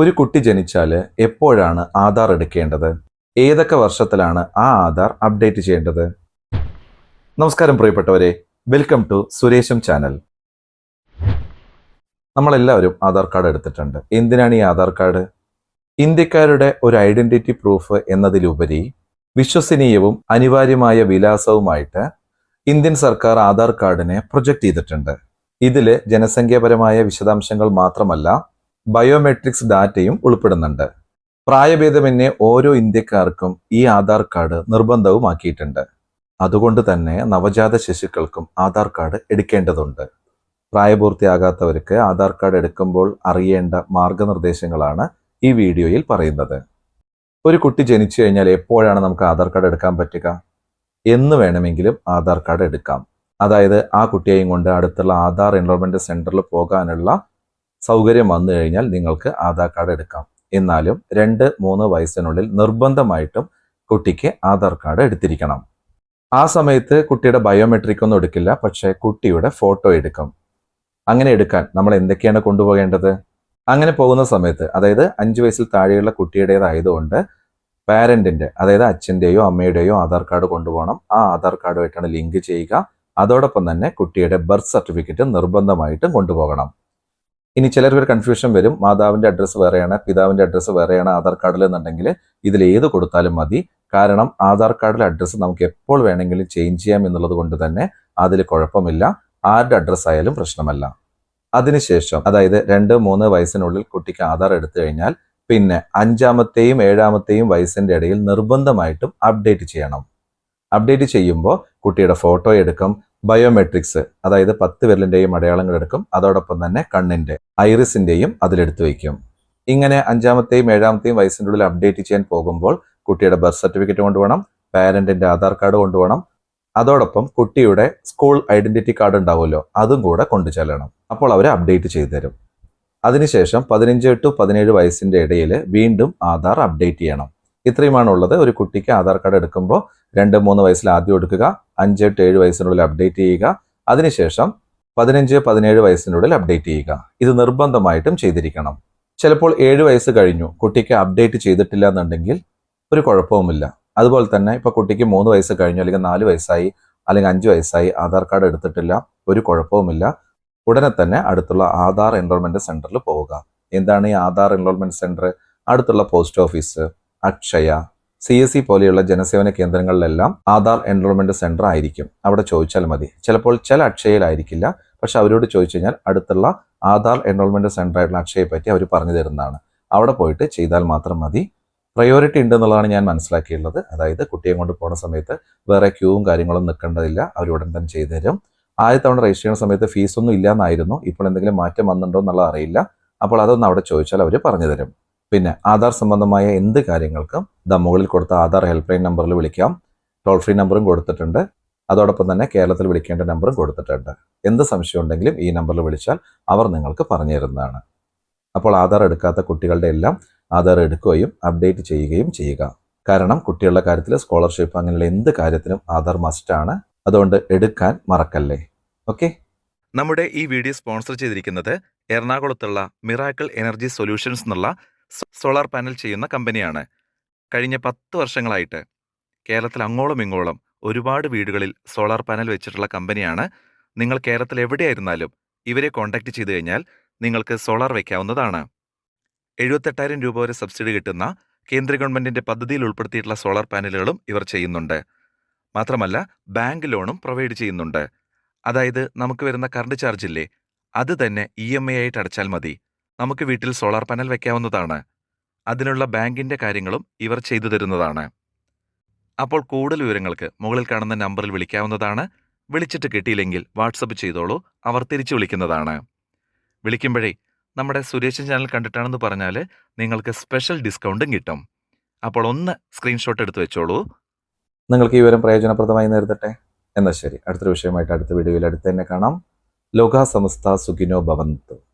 ഒരു കുട്ടി ജനിച്ചാൽ എപ്പോഴാണ് ആധാർ എടുക്കേണ്ടത്? ഏതൊക്കെ വർഷത്തിലാണ് ആ ആധാർ അപ്ഡേറ്റ് ചെയ്യേണ്ടത്? നമസ്കാരം പ്രിയപ്പെട്ടവരെ വെൽക്കം ടു സുരേഷം ചാനൽ. നമ്മളെല്ലാവരും ആധാർ കാർഡ് എടുത്തിട്ടുണ്ട്. എന്തിനാണ് ഈ ആധാർ കാർഡ്? ഇന്ത്യക്കാരുടെ ഒരു ഐഡന്റിറ്റി പ്രൂഫ് എന്നതിലുപരി വിശ്വസനീയവും അനിവാര്യമായ വിലാസവുമായിട്ട് ഇന്ത്യൻ സർക്കാർ ആധാർ കാർഡിനെ പ്രൊജക്റ്റ് ചെയ്തിട്ടുണ്ട്. ഇതിൽ ജനസംഖ്യാപരമായ വിശദാംശങ്ങൾ മാത്രമല്ല ബയോമെട്രിക്സ് ഡാറ്റയും ഉൾപ്പെടുന്നുണ്ട്. പ്രായഭേദമന്യേ ഓരോ ഇന്ത്യക്കാർക്കും ഈ ആധാർ കാർഡ് നിർബന്ധവുമാക്കിയിട്ടുണ്ട്. അതുകൊണ്ട് തന്നെ നവജാത ശിശുക്കൾക്കും ആധാർ കാർഡ് എടുക്കേണ്ടതുണ്ട്. പ്രായപൂർത്തിയാകാത്തവർക്ക് ആധാർ കാർഡ് എടുക്കുമ്പോൾ അറിയേണ്ട മാർഗനിർദ്ദേശങ്ങളാണ് ഈ വീഡിയോയിൽ പറയുന്നത്. ഒരു കുട്ടി ജനിച്ചു കഴിഞ്ഞാൽ എപ്പോഴാണ് നമുക്ക് ആധാർ കാർഡ് എടുക്കാൻ പറ്റുക? എന്ന് വേണമെങ്കിലും ആധാർ കാർഡ് എടുക്കാം. അതായത് ആ കുട്ടിയെയും കൊണ്ട് അടുത്തുള്ള ആധാർ എൻറോൾമെന്റ് സെന്ററിൽ പോകാനുള്ള സൗകര്യം വന്നു കഴിഞ്ഞാൽ നിങ്ങൾക്ക് ആധാർ കാർഡ് എടുക്കാം. എന്നാലും രണ്ട് മൂന്ന് വയസ്സിനുള്ളിൽ നിർബന്ധമായിട്ടും കുട്ടിക്ക് ആധാർ കാർഡ് എടുത്തിരിക്കണം. ആ സമയത്ത് കുട്ടിയുടെ ബയോമെട്രിക് ഒന്നും എടുക്കില്ല പക്ഷേ കുട്ടിയുടെ ഫോട്ടോ എടുക്കും. അങ്ങനെ എടുക്കാൻ നമ്മൾ എന്തൊക്കെയാണ് കൊണ്ടുപോകേണ്ടത്? അങ്ങനെ പോകുന്ന സമയത്ത് അതായത് അഞ്ച് വയസ്സിൽ താഴെയുള്ള കുട്ടിയുടേതായതുകൊണ്ട് പാരന്റിന്റെ അതായത് അച്ഛന്റെയോ അമ്മയുടെയോ ആധാർ കാർഡ് കൊണ്ടുപോകണം. ആ ആധാർ കാർഡുമായിട്ടാണ് ലിങ്ക് ചെയ്യുക. അതോടൊപ്പം തന്നെ കുട്ടിയുടെ ബർത്ത് സർട്ടിഫിക്കറ്റ് നിർബന്ധമായിട്ടും കൊണ്ടുപോകണം. ഇനി ചിലർക്ക് കൺഫ്യൂഷൻ വരും. മാതാവിന്റെ അഡ്രസ്സ് വേറെയാണ് പിതാവിന്റെ അഡ്രസ്സ് വേറെയാണ് ആധാർ കാർഡിൽ എന്നുണ്ടെങ്കിൽ ഇതിൽ ഏത് കൊടുത്താലും മതി. കാരണം ആധാർ കാർഡിലെ അഡ്രസ്സ് നമുക്ക് എപ്പോൾ വേണമെങ്കിലും ചേഞ്ച് ചെയ്യാം എന്നുള്ളത് കൊണ്ട് തന്നെ അതിൽ കുഴപ്പമില്ല. ആരുടെ അഡ്രസ്സ് ആയാലും പ്രശ്നമല്ല. അതിനുശേഷം അതായത് രണ്ട് മൂന്ന് വയസ്സിനുള്ളിൽ കുട്ടിക്ക് ആധാർ എടുത്തു കഴിഞ്ഞാൽ പിന്നെ അഞ്ചാമത്തെയും ഏഴാമത്തെയും വയസ്സിന്റെ ഇടയിൽ നിർബന്ധമായിട്ടും അപ്ഡേറ്റ് ചെയ്യണം. അപ്ഡേറ്റ് ചെയ്യുമ്പോൾ കുട്ടിയുടെ ഫോട്ടോ എടുക്കും ബയോമെട്രിക്സ് അതായത് പത്ത് വിരലിന്റെയും അടയാളങ്ങൾ എടുക്കും അതോടൊപ്പം തന്നെ കണ്ണിന്റെ ഐറിസിന്റെയും അതിലെടുത്ത് വയ്ക്കും. ഇങ്ങനെ അഞ്ചാമത്തെയും ഏഴാമത്തെയും വയസ്സിന്റെ ഉള്ളിൽ അപ്ഡേറ്റ് ചെയ്യാൻ പോകുമ്പോൾ കുട്ടിയുടെ ബർത്ത് സർട്ടിഫിക്കറ്റ് കൊണ്ടുപോകണം പാരന്റിന്റെ ആധാർ കാർഡ് കൊണ്ടുപോകണം. അതോടൊപ്പം കുട്ടിയുടെ സ്കൂൾ ഐഡന്റിറ്റി കാർഡ് ഉണ്ടാവുമല്ലോ അതും കൂടെ കൊണ്ടു ചെല്ലണം. അപ്പോൾ അവർ അപ്ഡേറ്റ് ചെയ്തു തരും. അതിനുശേഷം പതിനഞ്ച് ടു പതിനേഴ് വയസ്സിന്റെ ഇടയിൽ വീണ്ടും ആധാർ അപ്ഡേറ്റ് ചെയ്യണം. ഇത്രയുമാണുള്ളത്. ഒരു കുട്ടിക്ക് ആധാർ കാർഡ് എടുക്കുമ്പോൾ രണ്ട് മൂന്ന് വയസ്സിൽ ആദ്യം എടുക്കുക അഞ്ച് എട്ട് ഏഴ് വയസ്സിനുള്ളിൽ അപ്ഡേറ്റ് ചെയ്യുക. അതിനുശേഷം പതിനഞ്ച് പതിനേഴ് വയസ്സിനുള്ളിൽ അപ്ഡേറ്റ് ചെയ്യുക. ഇത് നിർബന്ധമായിട്ടും ചെയ്തിരിക്കണം. ചിലപ്പോൾ ഏഴ് വയസ്സ് കഴിഞ്ഞു. കുട്ടിക്ക് അപ്ഡേറ്റ് ചെയ്തിട്ടില്ല എന്നുണ്ടെങ്കിൽ ഒരു കുഴപ്പവുമില്ല. അതുപോലെ തന്നെ ഇപ്പൊ കുട്ടിക്ക് മൂന്ന് വയസ്സ് കഴിഞ്ഞു അല്ലെങ്കിൽ നാല് വയസ്സായി അല്ലെങ്കിൽ അഞ്ച് വയസ്സായി ആധാർ കാർഡ് എടുത്തിട്ടില്ല ഒരു കുഴപ്പവുമില്ല. ഉടനെ തന്നെ അടുത്തുള്ള ആധാർ എൻറോൾമെന്റ് സെന്ററിൽ പോവുക. എന്താണ് ഈ ആധാർ എൻറോൾമെന്റ് സെന്റർ അടുത്തുള്ള post office Akshaya C S C പോലെയുള്ള ജനസേവന കേന്ദ്രങ്ങളിലെല്ലാം ആധാർ എൻറോൾമെന്റ് സെന്റർ ആയിരിക്കും. അവിടെ ചോദിച്ചാൽ മതി. ചിലപ്പോൾ ചില അക്ഷയയിലായിരിക്കില്ല. പക്ഷെ അവരോട് ചോദിച്ചു കഴിഞ്ഞാൽ അടുത്തുള്ള ആധാർ എൻറോൾമെന്റ് സെന്റർ ആയിട്ടുള്ള അക്ഷയെ പറ്റി അവർ പറഞ്ഞു തരുന്നതാണ്. അവിടെ പോയിട്ട് ചെയ്താൽ മാത്രം മതി. പ്രയോറിറ്റി ഉണ്ട് എന്നുള്ളതാണ് ഞാൻ മനസ്സിലാക്കിയുള്ളത് അതായത് കുട്ടിയെ കൊണ്ട് പോകുന്ന സമയത്ത് വേറെ ക്യൂവും കാര്യങ്ങളും നിൽക്കേണ്ടതില്ല. അവർ ഉടൻ തന്നെ ചെയ്തു തരും. ആദ്യ തവണ രജിസ്റ്റർ ചെയ്യുന്ന സമയത്ത് ഫീസൊന്നും ഇല്ല എന്നായിരുന്നു ഇപ്പോൾ എന്തെങ്കിലും മാറ്റം വന്നിട്ടുണ്ടോ എന്നുള്ളത് അറിയില്ല. അപ്പോൾ അതൊന്നും അവിടെ ചോദിച്ചാൽ അവർ പറഞ്ഞു തരും. പിന്നെ ആധാർ സംബന്ധമായ എന്ത് കാര്യങ്ങൾക്കും ദ മുകളിൽ കൊടുത്ത ആധാർ ഹെൽപ്പ് ലൈൻ നമ്പറിൽ വിളിക്കാം. ടോൾ ഫ്രീ നമ്പറും കൊടുത്തിട്ടുണ്ട്. അതോടൊപ്പം തന്നെ കേരളത്തിൽ വിളിക്കേണ്ട നമ്പറും കൊടുത്തിട്ടുണ്ട്. എന്ത് സംശയം ഉണ്ടെങ്കിലും ഈ നമ്പറിൽ വിളിച്ചാൽ അവർ നിങ്ങൾക്ക് പറഞ്ഞു തരുന്നതാണ്. അപ്പോൾ ആധാർ എടുക്കാത്ത കുട്ടികളുടെ എല്ലാം ആധാർ എടുക്കുകയും അപ്ഡേറ്റ് ചെയ്യുകയും ചെയ്യുക. കാരണം കുട്ടികളുടെ കാര്യത്തിൽ സ്കോളർഷിപ്പ് അങ്ങനെയുള്ള എന്ത് കാര്യത്തിനും ആധാർ മസ്റ്റാണ് അതുകൊണ്ട് എടുക്കാൻ മറക്കല്ലേ? ഓക്കെ നമ്മുടെ ഈ വീഡിയോ സ്പോൺസർ ചെയ്തിരിക്കുന്നത് എറണാകുളത്തുള്ള മിറാക്കിൾ എനർജി സൊല്യൂഷൻസ് എന്നുള്ള സോളാർ പാനൽ ചെയ്യുന്ന കമ്പനിയാണ്. കഴിഞ്ഞ പത്ത് വർഷങ്ങളായിട്ട് കേരളത്തിൽ അങ്ങോളം ഇങ്ങോളം ഒരുപാട് വീടുകളിൽ സോളാർ പാനൽ വെച്ചിട്ടുള്ള കമ്പനിയാണ്. നിങ്ങൾ കേരളത്തിൽ എവിടെയായിരുന്നാലും ഇവരെ കോൺടാക്ട് ചെയ്തു കഴിഞ്ഞാൽ നിങ്ങൾക്ക് സോളാർ വയ്ക്കാവുന്നതാണ് എഴുപത്തെട്ടായിരം രൂപ വരെ സബ്സിഡി കിട്ടുന്ന കേന്ദ്ര ഗവൺമെന്റിന്റെ പദ്ധതിയിൽ ഉൾപ്പെടുത്തിയിട്ടുള്ള സോളാർ പാനലുകളും ഇവർ ചെയ്യുന്നുണ്ട്. മാത്രമല്ല ബാങ്ക് ലോണും പ്രൊവൈഡ് ചെയ്യുന്നുണ്ട്. അതായത് നമുക്ക് വരുന്ന കറണ്ട് ചാർജ് ഇല്ലേ? അത് തന്നെ ഇ എം ഐ ആയിട്ട് അടച്ചാൽ മതി. നമുക്ക് വീട്ടിൽ സോളാർ പാനൽ വെക്കാവുന്നതാണ്. അതിനുള്ള ബാങ്കിന്റെ കാര്യങ്ങളും ഇവർ ചെയ്തു തരുന്നതാണ്. അപ്പോൾ കൂടുതൽ വിവരങ്ങൾക്ക് മുകളിൽ കാണുന്ന നമ്പറിൽ വിളിക്കാവുന്നതാണ്. വിളിച്ചിട്ട് കിട്ടിയില്ലെങ്കിൽ വാട്സപ്പ് ചെയ്തോളൂ. അവർ തിരിച്ചു വിളിക്കുന്നതാണ്. വിളിക്കുമ്പോഴേ നമ്മുടെ സുരേഷൻ ചാനൽ കണ്ടിട്ടാണെന്ന് പറഞ്ഞാൽ നിങ്ങൾക്ക് സ്പെഷ്യൽ ഡിസ്കൗണ്ടും കിട്ടും. അപ്പോൾ ഒന്ന് സ്ക്രീൻഷോട്ട് എടുത്ത് വെച്ചോളൂ. നിങ്ങൾക്ക് ഈ വിവരം പ്രയോജനപ്രദമായി നേരിടട്ടെ? എന്നാൽ ശരി. അടുത്തൊരു വിഷയമായിട്ട് അടുത്ത വീഡിയോയിൽ അടുത്ത് തന്നെ കാണാം. ലോക സമസ്ത സുഖിനോ ഭവന്തു.